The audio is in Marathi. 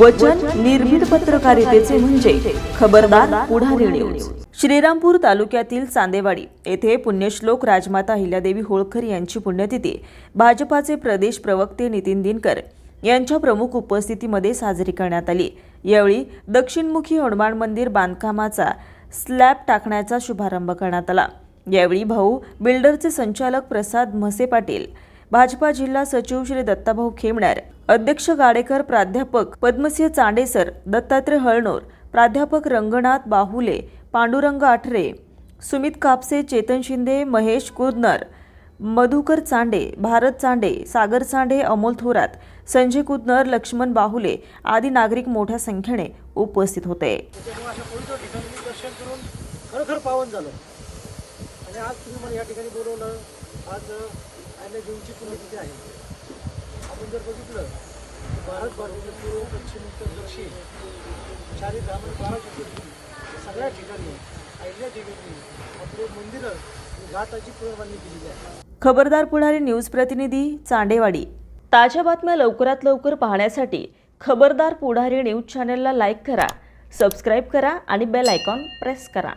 वचन निर्भीड पत्रकारितेचे म्हणजे खबरदार पुढारी न्यूज श्रीरामपूर तालुक्यातील चांदेवाडी येथे पुण्यश्लोक राजमाता अहिल्यादेवी होळकर यांची पुण्यतिथी. भाजपाचे प्रदेश प्रवक्ते नितीन दिनकर यांच्या प्रमुख उपस्थितीमध्ये साजरी करण्यात आली. यावेळी दक्षिणमुखी हनुमान मंदिर बांधकामाचा स्लॅब टाकण्याचा शुभारंभ करण्यात आला. यावेळी भाऊ बिल्डरचे संचालक प्रसाद म्हसे पाटील भाजपा जिल्हा सचिव श्री दत्ताभाऊ खेमणार अध्यक्ष गाडेकर प्राध्यापक पद्मसिंह चांडेसर दत्तात्रय हळणोर प्राध्यापक रंगनाथ बाहुले पांडुरंग आठरे सुमित कापसे चेतन शिंदे महेश कुदनर मधुकर चांडे भारत चांडे सागर चांडे अमोल थोरात संजय कुदनर लक्ष्मण बाहुले आदी नागरिक मोठ्या संख्येने उपस्थित होते. खरोखर पावन झालं. आणि आज तुम्ही मला या ठिकाणी बोलवलं. आज पुण्यतिथी आहे. आपण जर बघितलं भारत भारताचे पूर्व पश्चिम उत्तर दक्षिण चारी ब्राह्मण बारा ज्योतिर्लिंग सगळ्या ठिकाणी अहिल्या ठिकाणी आपले मंदिरं घाटाची पुनर्बांधणी केलेली आहे. खबरदार पुढारी न्यूज प्रतिनिधी चांडेवाडी ताज्या बातम्या लवकरात लवकर पाहण्यासाठी खबरदार पुढारी न्यूज चॅनलला लाईक करा सबस्क्राईब करा आणि बेल आयकॉन प्रेस करा.